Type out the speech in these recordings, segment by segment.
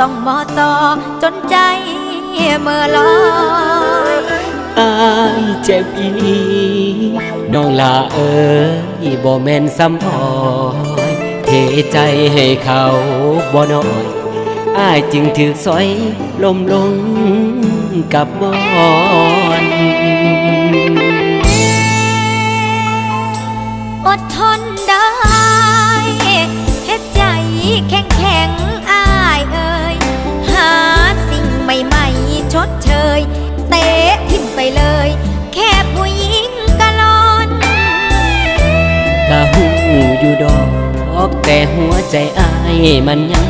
ต้องมอซอจนใจเมื่อลอยอายเจ็บอีลีน้องลาเอ๋ยบ่แม่นซ้ำพอยเทใจให้เขาบ่น้อยอายจึงถือสอยลมลงกับบ่ เลย แค่ผู้หญิงกะลอนกะหูอยู่ดอกแต่หัวใจอายมันยัง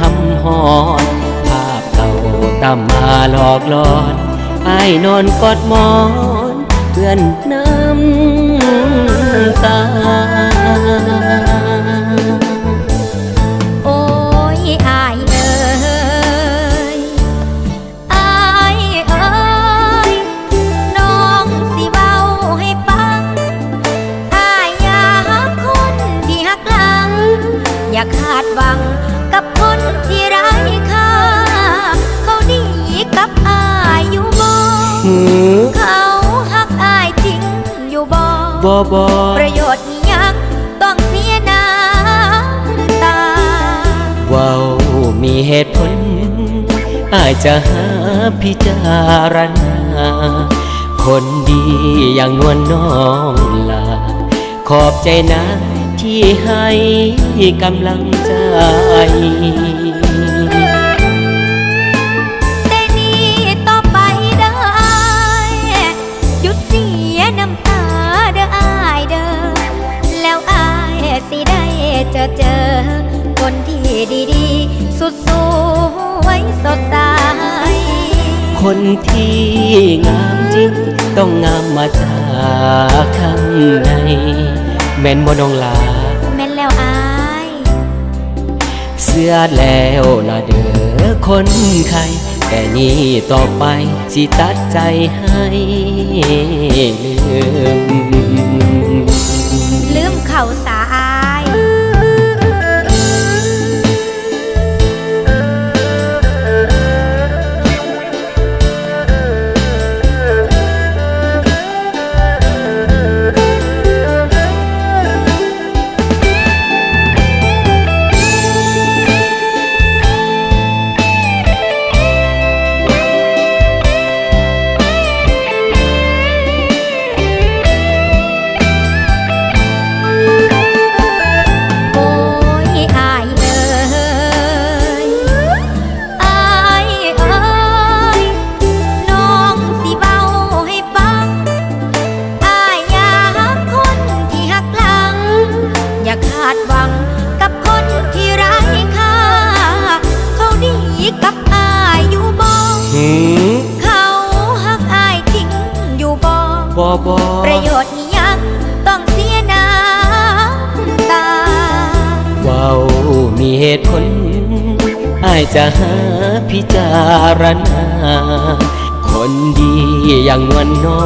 หำหอนภาพเก่าตามมาหลอกหลอนอายนอนกอดหมอนเพื่อนน้ำตา หวังกับคนที่ไร้ค่า เขาดีกับอายอยู่บ่หือเขาหักอายจริงอยู่บ่บอบอประโยชน์อิหยังต้องเสียน้ำตาว้าวมีเหตุผล อายจะหาพิจารณา คนดีอย่างนวลน้องลาขอบใจนะ ที่ให้กำลังใจแต่นี่ต่อไปเด้ออายหยุดเสียน้ำตาเด้ออายเด้อแล้วอายสิได้เจอเจอ คนที่ดีๆ สุดสวยสดใส คนที่งามจริง ต้องงามมาจากข้างใน แม่นบ่น้องลา แม่นแล้วอาย เสื้อแล้วละเด้อคนไข้แต่นี่ต่อไปสิตัดใจให้ลืมลืมเข่าสา บอบอประโยชน์อิหยังต้องเสียน้ำตาว้าวมีเหตุผลอายจะหาพิจารณา คนดีอย่างนวลน้อ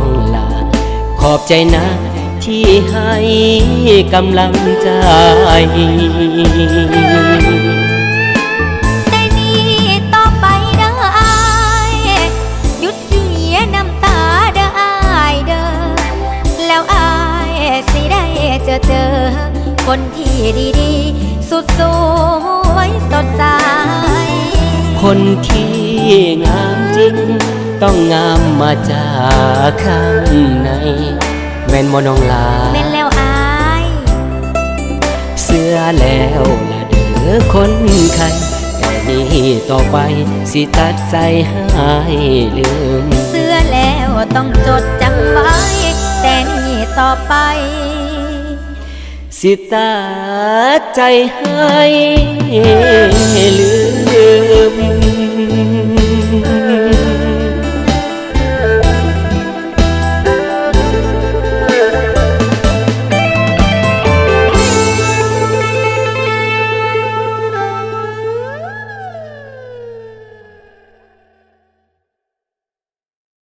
งลาขอบใจนะที่ให้กำลังใจ ดีๆ สุดสวยสดใส คนที่งามจริง ต้องงามมาจากข้างใน แม่นมน้องลาแม่นแล้วอาย เสื้อแล้วละเด้อคนไข้แต่นี่ต่อไปสิตัดใจให้ลืม เสื้อแล้วต้องจดจำไว้ แต่นี่ต่อไป สิตาใจให้